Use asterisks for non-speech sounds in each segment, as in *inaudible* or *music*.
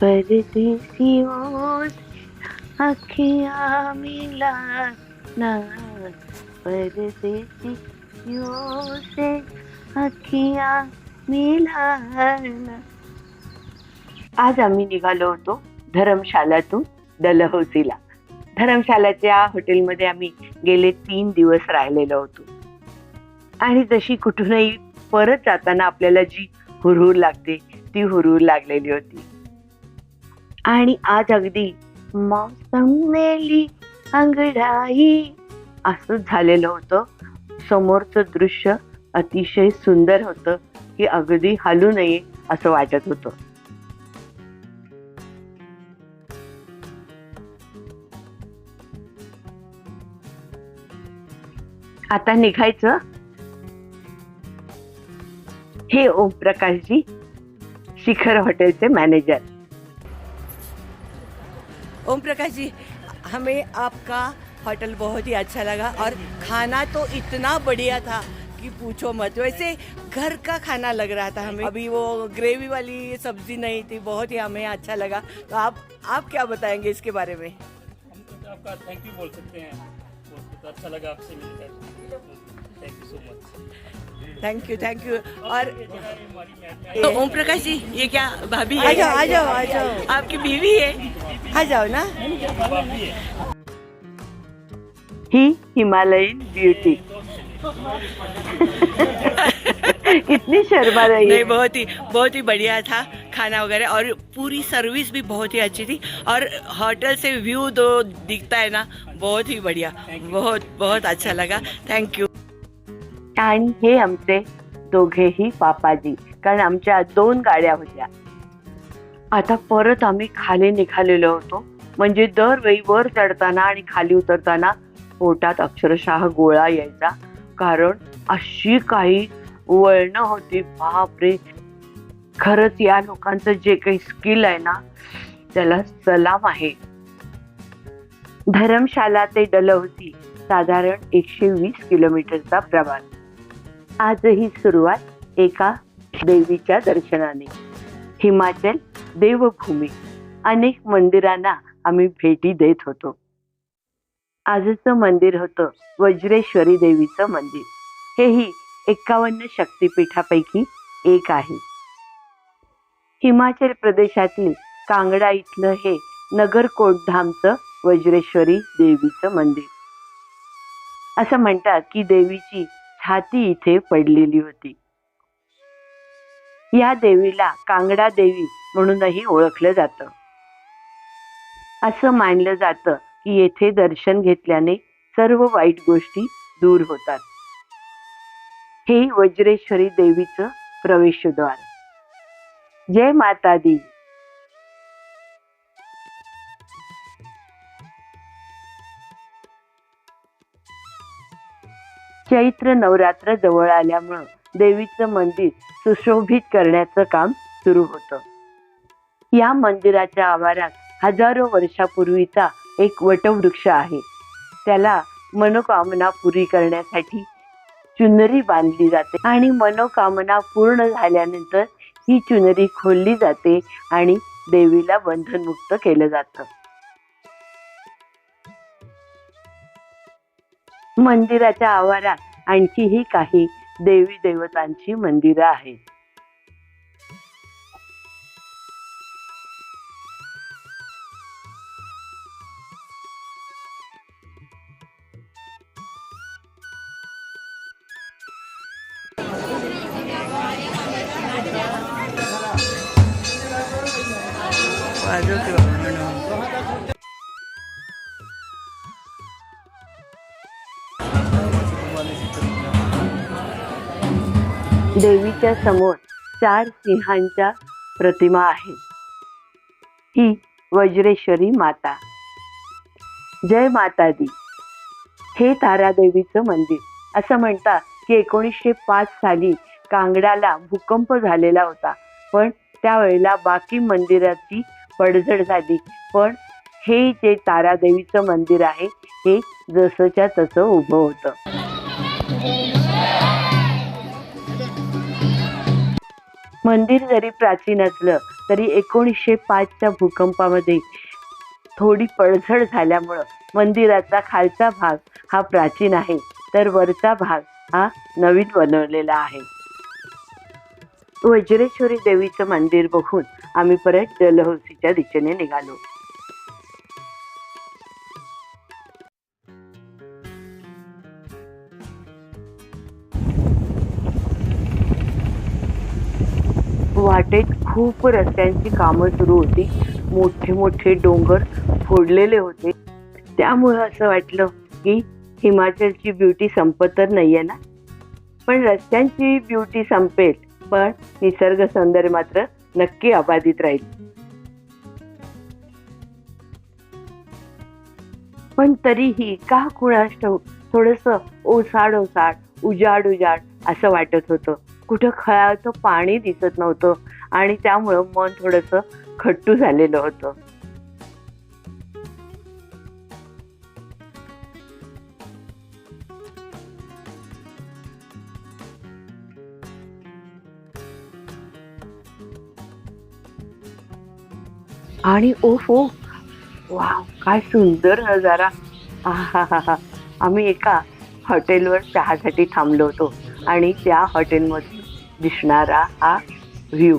परदेसियों से अखियां मिलाना परदेसियों से अखियां मिलाना. आज आम्ही निघालो होतो धर्मशालातून डलहौसीला धर्मशालाच्या हॉटेलमध्ये आम्ही गेले तीन दिवस राहिलेलो होतो. आणि जशी कुठूनही परत जाताना आपल्याला जी हुरहुर लागते ती हुरहुर लागलेली होती. आणि आज अगदी मौसम मेली अंगडाई असंच झालेलं होतं. समोरचं दृश्य अतिशय सुंदर होतं की अगदी हलू नये असं वाटत होतं. आता निघायचं. हे ओमप्रकाशजी शिखर हॉटेलचे मॅनेजर. ओम प्रकाश जी, हमें आपका होटल बहुत ही अच्छा लगा और खाना तो इतना बढ़िया था कि पूछो मत। वैसे घर का खाना लग रहा था हमें। अभी वो ग्रेवी वाली सब्ज़ी नहीं थी, बहुत ही हमें अच्छा लगा। तो आप आप क्या बताएँगे इसके बारे में? हम तो आपका थैंक यू बोल सकते हैं। बहुत अच्छा लगा आपसे मिलकर। Thank you thank you thank you और तो ओम प्रकाश जी ये क्या भाभी आ जाओ आ जाओ आ जाओ। आपकी बीवी है? आ जाओ ना। ही हिमालयन ब्यूटी। कितनी शर्मा रही नहीं बहुत ही बहुत ही बढ़िया था खाना वगैरह और पूरी सर्विस भी बहुत ही अच्छी थी और होटल से व्यू जो दिखता है ना बहुत ही बढ़िया बहुत बहुत अच्छा लगा। थैंक यू आणि हे आमचे दोघेही पापाजी कारण आमच्या दोन गाड्या होत्या. आता परत आम्ही खाली निघालेलो होतो. म्हणजे दरवेळी वर चढताना आणि खाली उतरताना पोटात अक्षरशः गोळा यायचा. कारण अशी काही वळणं होती. बापरे! खरंच या लोकांचं जे काही स्किल आहे ना त्याला सलाम आहे. धरमशाला ते डलहौसी साधारण एकशे वीस किलोमीटरचा प्रवास. आजही सुरुवात एका देवीच्या दर्शनाने. हिमाचल देवभूमी. अनेक मंदिरांना आम्ही भेटी देत होतो. आजचं मंदिर होतं वज्रेश्वरी देवीचं मंदिर. हेही एक्कावन्न शक्तिपीठापैकी एक आहे. हिमाचल प्रदेशातील कांगडा इथलं हे नगरकोटधामचं वज्रेश्वरी देवीचं मंदिर. असं म्हणतात की देवीची छाती इथे पडलेली होती. या देवीला कांगडा देवी म्हणूनही ओळखलं जातं. असं मानलं जातं की येथे दर्शन घेतल्याने सर्व वाईट गोष्टी दूर होतात. हे वज्रेश्वरी देवीचं प्रवेशद्वार. जय माता दी चैत्र नवरात्र जवळ आल्यामुळं देवीचं मंदिर सुशोभित करण्याचं काम सुरू होतं. या मंदिराच्या आवारात हजारो वर्षापूर्वीचा एक वटवृक्ष आहे. त्याला मनोकामना पुरी करण्यासाठी चुनरी बांधली जाते आणि मनोकामना पूर्ण झाल्यानंतर ही चुनरी खोलली जाते आणि देवीला बंधनमुक्त केलं जातं. मंदिराच्या आवारात आणखीही काही देवी देवतांची मंदिरं आहेत. देवीच्या समोर चार सिंहांच्या प्रतिमा आहेत ही वज्रेश्वरी माता. जय माता दी हे तारादेवीचं मंदिर. असं म्हणतात की एकोणीसशे पाच साली कांगडाला भूकंप झालेला होता. पण त्यावेळेला बाकी मंदिराची पडझड झाली. पण हे जे तारादेवीचं मंदिर आहे हे जसंच्या तसं उभं होतं. मंदिर जरी प्राचीन असलं तरी एकोणीसशे पाचच्या भूकंपामध्ये थोडी पडझड झाल्यामुळं मंदिराचा खालचा भाग हा प्राचीन आहे. तर वरचा भाग हा नवीन बनवलेला आहे. वज्रेश्वरी देवीचं मंदिर बघून आम्ही परत डलहौसीच्या दिशेने निघालो. वाटेत खूप रस्त्यांची कामं सुरू होती. मोठे मोठे डोंगर फोडलेले होते. त्यामुळं असं वाटलं की हिमाचलची ब्युटी संपत तर नाहीये ना? पण रस्त्यांची ब्युटी संपेल पण निसर्ग सौंदर्य मात्र नक्की अबाधित राहील. पण तरीही का कुणास ठाऊक थोडस ओसाड ओसाड उजाड उजाड असं वाटत होतं. कुठं खळाचं पाणी दिसत नव्हतं. आणि त्यामुळं मन थोडस खट्टू झालेलं होतं. आणि ओफ ओ वा काय सुंदर नजारा. आम्ही एका हॉटेलवर चहासाठी थांबलो होतो आणि त्या हॉटेलमध्ये दिसणारा हा व्ह्यू.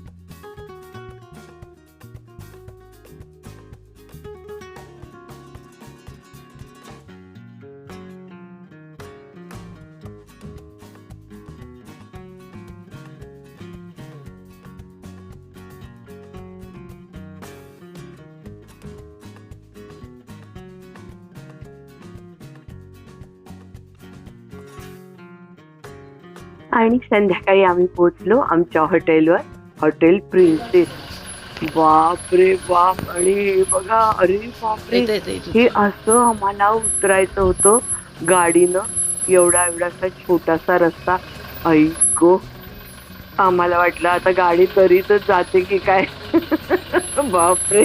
आणि संध्याकाळी आम्ही पोहोचलो आमच्या हॉटेलवर. Hotel princess. बाप रे बाप. आणि बघा अरे बाप रे हे असं आम्हाला उतरायचं होतं गाडीनं. एवढा एवढासा छोटासा रस्ता. ऐको आम्हाला वाटलं आता गाडी तरीच जाते की काय? *laughs* बापरे.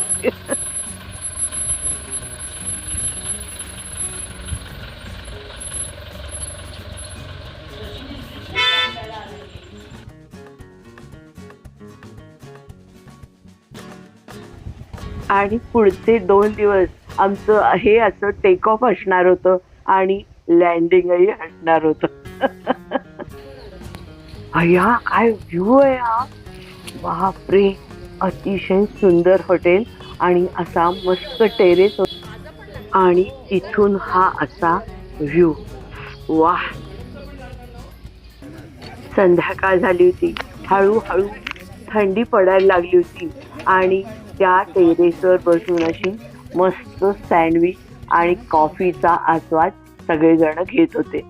आणि पुढचे दोन दिवस आमचं हे असं टेक ऑफ असणार होतं आणि लँडिंगही असणार होतं. *laughs* अय्या काय व्ह्यू आहे हा? बापरे अतिशय सुंदर हॉटेल आणि असा मस्त टेरेस आणि तिथून हा असा व्ह्यू वा संध्याकाळ झाली होती. हळूहळू थंडी पडायला लागली होती. आणि त्या टेरेसवर बसून अशी मस्त सँडविच आणि कॉफीचा आस्वाद सगळेजण घेत होते.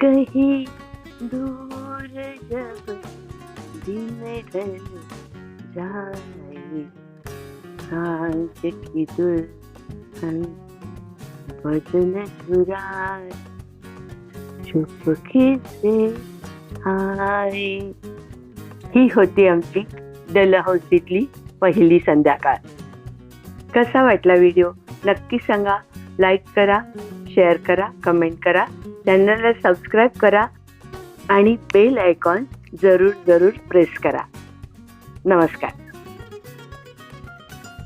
कहीं दूर जब दिन ढल जाए कांच की दुल्हन बदन चुराए चुपके से ही होती आमची डलहौसीतली पहिली संध्याकाळ कसा वाटला व्हिडिओ नक्की सांगा लाईक करा शेअर करा कमेंट करा चॅनलला सबस्क्राईब करा आणि बेल आयकॉन जरूर जरूर प्रेस करा नमस्कार